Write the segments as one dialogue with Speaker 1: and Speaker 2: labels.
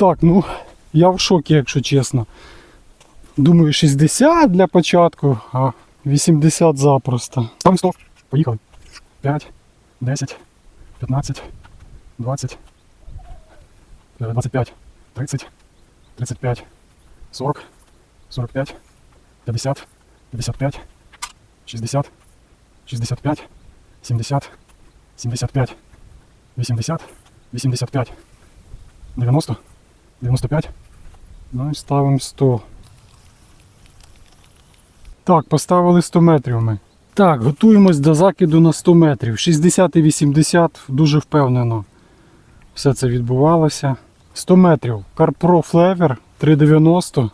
Speaker 1: Так, ну я в шокі, якщо чесно. Думаю, 60 для початку, а 80 запросто. Там 100. Поїхали. 5, 10, 15, 20, е, 25, 30, 35, 40, 45, 50, 55, 60, 65, 70, 75, 80, 85, 90, 95. Ну і ставимо 100. Так, поставили 100 метрів ми. Так, готуємось до закиду на 100 метрів. 60 і 80 дуже впевнено. Все це відбувалося. 100 метрів. CarPro Flavor 390.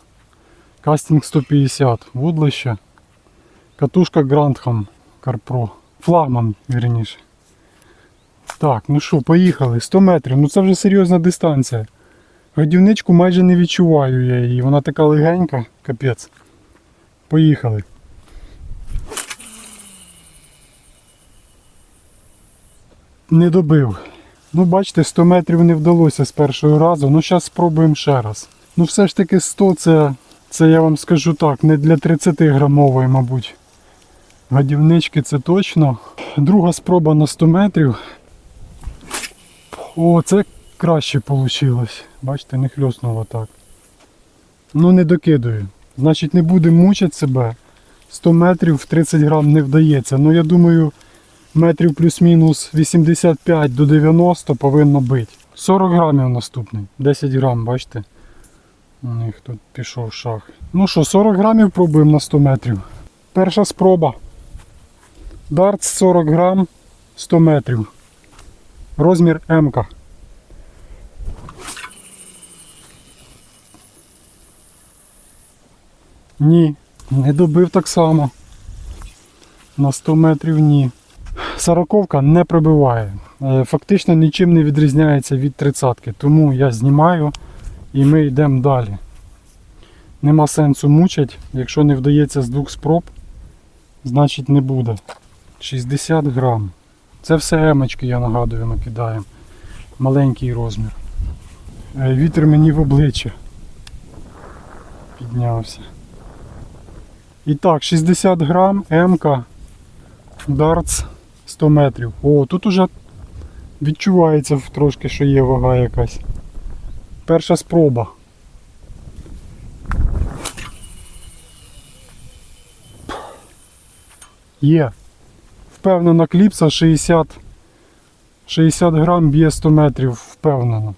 Speaker 1: Кастинг 150. Вудлище. Катушка Grantham CarPro. Флагман, вірніше. Так, ну що, поїхали. 100 метрів. Ну це вже серйозна дистанція. Годівничку майже не відчуваю я її. Вона така легенька, капець. Поїхали. Не добив. Ну, бачите, 100 метрів не вдалося з першого разу. Ну, зараз спробуємо ще раз. Ну, все ж таки 100 це, це я вам скажу так, не для 30 грамової, мабуть. Годівнички це точно. Друга спроба на 100 метрів. О, це краще вийшло. Бачите, не хльоснуло так. Ну не докидую. Значить не будемо мучити себе. 100 метрів в 30 грам не вдається. Ну я думаю, метрів плюс-мінус 85 до 90 повинно бити. 40 грамів наступний. 10 грам, бачите? У них тут пішов шах. Ну що, 40 грамів пробуємо на 100 метрів. Перша спроба. Дартс 40 грам 100 метрів. Розмір М. Ні, не добив так само. На 100 метрів ні. Сороковка не пробиває. Е, Фактично нічим не відрізняється від тридцятки. Тому я знімаю і ми йдемо далі. Нема сенсу мучить. Якщо не вдається з двох спроб, значить не буде. 60 грам. Це все емочки, я нагадую, ми кидаємо. Маленький розмір. Е, Вітер мені в обличчя піднявся. І так, 60 грам, МК, дартс 100 метрів. О, тут уже відчувається трошки, що є вага якась. Перша спроба. Є. Впевнена кліпса 60, 60 грам б'є 100 метрів, впевнено.